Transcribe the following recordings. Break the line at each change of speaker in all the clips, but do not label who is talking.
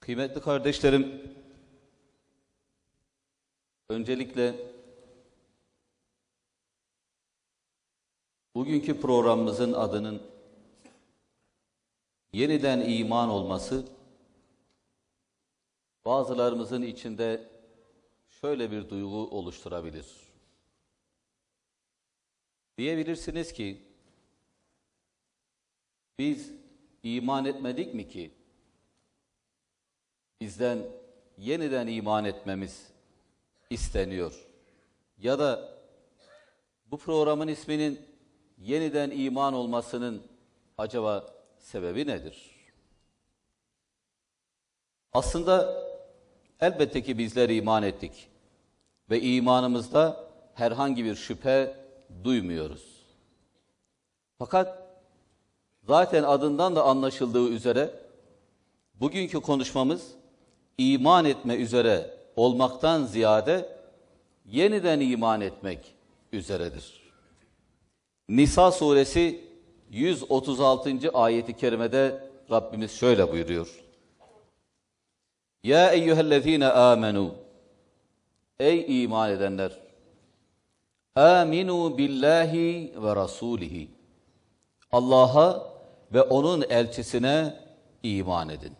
Kıymetli kardeşlerim, öncelikle bugünkü programımızın adının yeniden iman olması bazılarımızın içinde şöyle bir duygu oluşturabilir. Diyebilirsiniz ki biz iman etmedik mi ki bizden yeniden iman etmemiz isteniyor. Ya da bu programın isminin yeniden iman olmasının acaba sebebi nedir? Aslında elbette ki bizler iman ettik ve imanımızda herhangi bir şüphe duymuyoruz. Fakat zaten adından da anlaşıldığı üzere bugünkü konuşmamız iman etme üzere olmaktan ziyade yeniden iman etmek üzeredir. Nisa suresi 136. ayeti kerimede Rabbimiz şöyle buyuruyor. Ya eyyühellezine amenu Ey iman edenler Aminu billahi ve rasulihi Allah'a ve onun elçisine iman edin.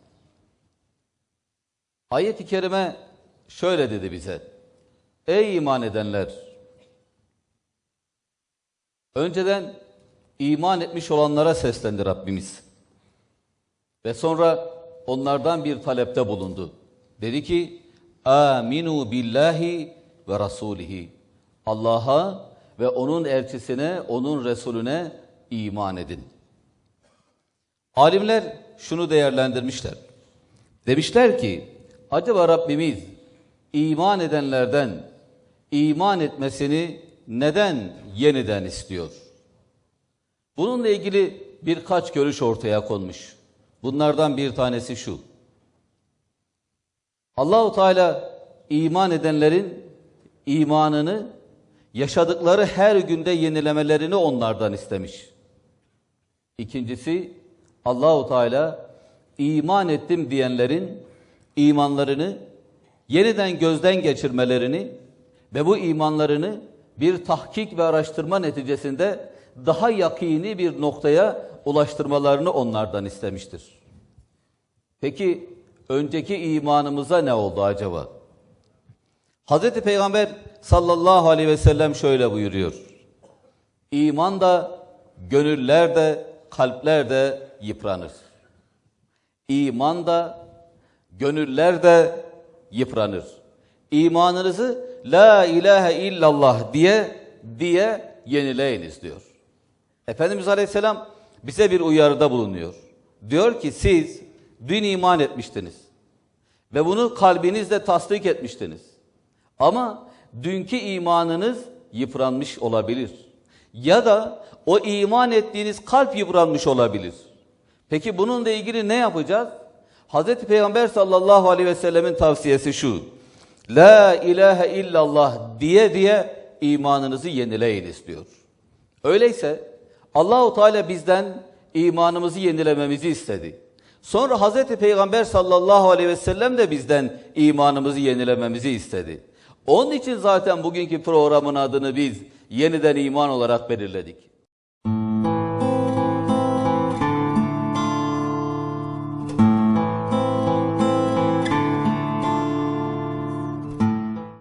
Ayet-i kerime şöyle dedi bize. Ey iman edenler! Önceden iman etmiş olanlara seslendi Rabbimiz. Ve sonra onlardan bir talepte bulundu. Dedi ki, Aminu billahi ve rasulihi. Allah'a ve onun elçisine, onun Resulüne iman edin. Alimler şunu değerlendirmişler. Demişler ki, acaba Rabbimiz iman edenlerden iman etmesini neden yeniden istiyor? Bununla ilgili birkaç görüş ortaya konmuş. Bunlardan bir tanesi şu. Allahu Teala iman edenlerin imanını yaşadıkları her günde yenilemelerini onlardan istemiş. İkincisi Allahu Teala iman ettim diyenlerin imanlarını yeniden gözden geçirmelerini ve bu imanlarını bir tahkik ve araştırma neticesinde daha yakini bir noktaya ulaştırmalarını onlardan istemiştir. Peki önceki imanımıza ne oldu acaba? Hazreti Peygamber sallallahu aleyhi ve sellem şöyle buyuruyor. İman da, gönüller de, kalpler de yıpranır. İman da, gönüller de yıpranır. İmanınızı la ilahe illallah diye diye yenileyiniz diyor. Efendimiz Aleyhisselam bize bir uyarıda bulunuyor. Diyor ki siz dün iman etmiştiniz ve bunu kalbinizle tasdik etmiştiniz. Ama dünkü imanınız yıpranmış olabilir. Ya da o iman ettiğiniz kalp yıpranmış olabilir. Peki bununla ilgili ne yapacağız? Hazreti Peygamber sallallahu aleyhi ve sellemin tavsiyesi şu. La ilahe illallah diye diye imanınızı yenileyiniz diyor. Öyleyse Allahu Teala bizden imanımızı yenilememizi istedi. Sonra Hazreti Peygamber sallallahu aleyhi ve sellem de bizden imanımızı yenilememizi istedi. Onun için zaten bugünkü programın adını biz yeniden iman olarak belirledik.